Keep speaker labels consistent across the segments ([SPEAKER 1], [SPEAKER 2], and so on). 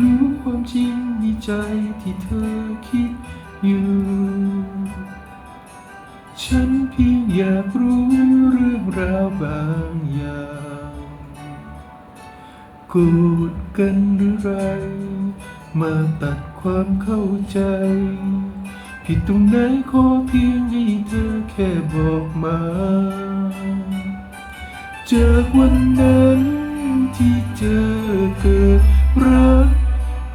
[SPEAKER 1] รู้ความจริงในใจที่เธอคิดอยู่ ฉันเพียงอยากรู้เรื่องราวบางอย่างโกรธกันหรือไร มาตัดความเข้าใจ ผิดตรงไหนขอเพียงให้เธอแค่บอกมา จากวันนั้นที่เจอเกิดรัก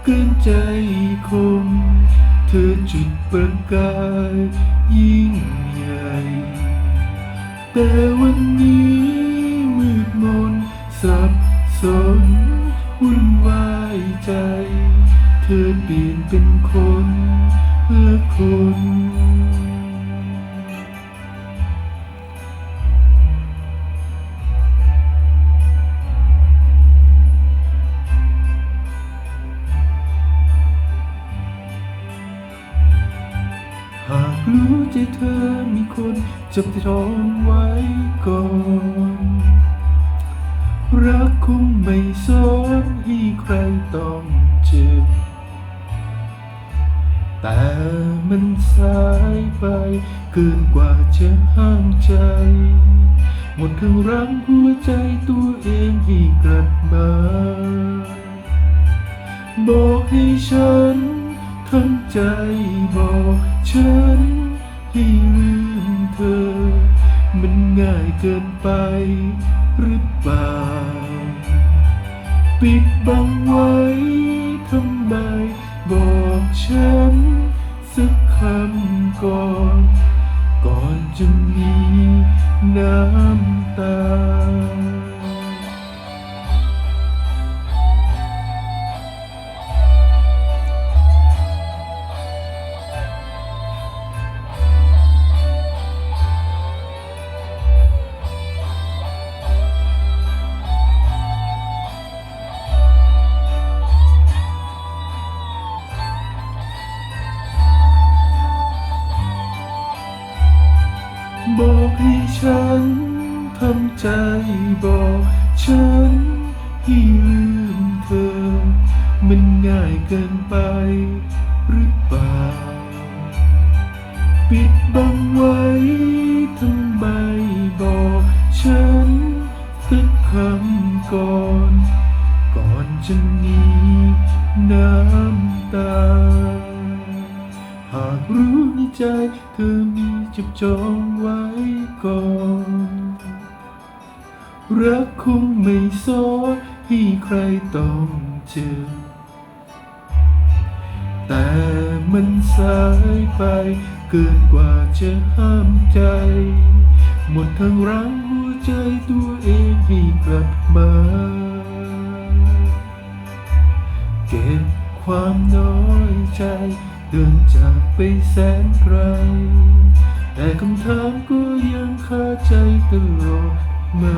[SPEAKER 1] เกินใจคม เธอจุดประกายยิ่งใหญ่ แต่วันนี้มืดมนสับสนวุ่นวายใจ เธอเปลี่ยนเป็นคนละคน รู้ใจเธอมีคนจับจองไว้ก่อน รักคงไม่สอนให้ใครต้องเจ็บ แต่มันสายไปเกินกว่าจะห้ามใจ หมดทั้งรังหัวใจตัวเองให้กลับมาบอกให้ฉันทำใจบอกฉัน ให้ลืมเธอ มันง่ายเกินไปหรือเปล่า ปิดบังไว้ทำไม บอกฉัน สักคำก่อน ก่อนจะมีน้ำตา บอกให้ฉันทำใจบอกฉันให้ลืมเธอ มันง่ายเกินไปหรือเปล่า ปิดบังไว้ทำไมบอกฉันสักคำก่อน ก่อนจะมีน้ำตา รู้ในใจ เธอมีจับจองไว้ก่อน รักคงไม่สอนให้ใครต้องเจอ แต่มันสายไป เกินกว่าจะห้ามใจ หมดทั้งรังหัวใจตัวเองให้กลับมา เก็บความน้อยใจ เดินจากไปแสนไกล แต่คำถามก็ยังคาใจตลอดมา